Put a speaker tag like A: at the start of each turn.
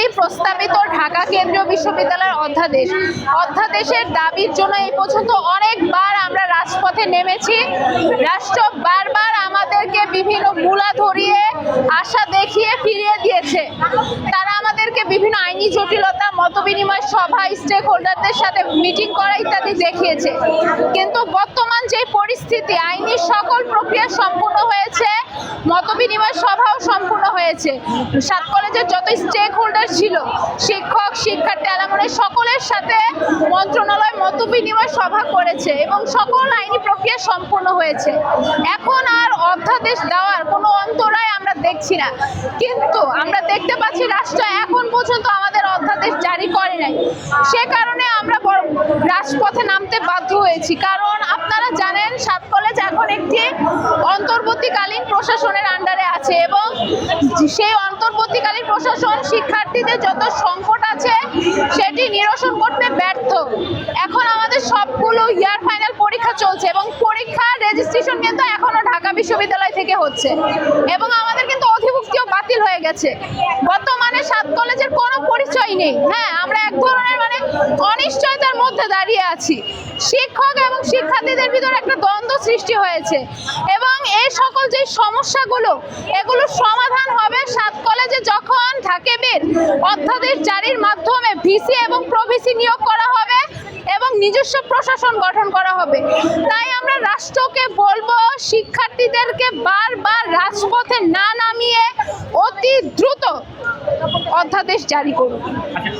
A: দাবি প্রস্তাবিত ঢাকা কেন্দ্রীয় বিশ্ববিদ্যালয়ের অধ্যাদেশ। অধ্যাদেশের দাবির জন্য এই পর্যন্ত অনেকবার আমরা রাজপথে নেমেছি। রাষ্ট্র বারবার আমাদেরকে বিভিন্ন মূলা ধরিয়ে, আশা দেখিয়ে ফিরিয়ে দিয়েছে। তারা আমাদেরকে বিভিন্ন আইনি জটিলতা, মতবিনিময় সভা স্টেক হোল্ডারদের সাথে মিটিং করা ইত্যাদি দেখিয়েছে। কিন্তু বর্তমান যে পরিস্থিতি, আইনি সকল প্রক্রিয়া সম্পূর্ণ হয়েছে। মতবিনিময় সভাও সম্পূর্ণ হয়েছে। সাত কলেজের যত স্টেক হোল্ডার ছিল, শিক্ষক, শিক্ষার্থী আলামনের সকলের সাথে মন্ত্রণালয় মতবিনিময় সভা করেছে এবং সকল আইনি প্রক্রিয়া সম্পূর্ণ হয়েছে। এখন আর অধ্যাদেশ দেওয়ার কোনো অন্তরায় আমরা দেখছি না। কিন্তু আমরা দেখতে পাচ্ছি রাষ্ট্র এখন পর্যন্ত আমাদের অধ্যাদেশ জারি করে নাই। সে কারণে আমরা রাজপথে নামতে বাধ্য হয়েছি। কারণ আপনারা জানেন, সাত কলেজ এখন প্রশাসনের আন্ডারে আছে এবং সেই অন্তর্বর্তীকালীন প্রশাসন শিক্ষার্থীদের যত সংকট আছে, সেটি নিরসন করতে ব্যর্থ। এখন আমাদের সবগুলো ইয়ার ফাইনাল পরীক্ষা চলছে এবং পরীক্ষার রেজিস্ট্রেশন কিন্তু এখনও ঢাকা বিশ্ববিদ্যালয় থেকে হচ্ছে এবং আমাদের কিন্তু অধিভুক্তিও বাতিল হয়ে গেছে। বর্তমানে সাত কলেজের কোনো পরিচয় নেই। হ্যাঁ আমরা এক ধরনের মানে অনিশ্চয়তার মধ্যে দাঁড়িয়ে আছি। শিক্ষক এবং শিক্ষার্থীদের ভিতরে একটা দ্বন্দ্ব সৃষ্টি হয়েছে এবং এই সকল যে সমস্যাগুলো এগুলো সমাধান হবে সাত কলেজে যখন ঢাকেবির অধ্যাদেশ জারির মাধ্যমে ভিসি এবং প্রভিসি নিয়োগ করা হবে এবং নিজস্ব প্রশাসন গঠন করা হবে। তাই আমরা রাষ্ট্রকে বলব, শিক্ষার্থীদেরকে বারবার রাজপথে না নামিয়ে অতি দ্রুত অধ্যাদেশ জারি করুন।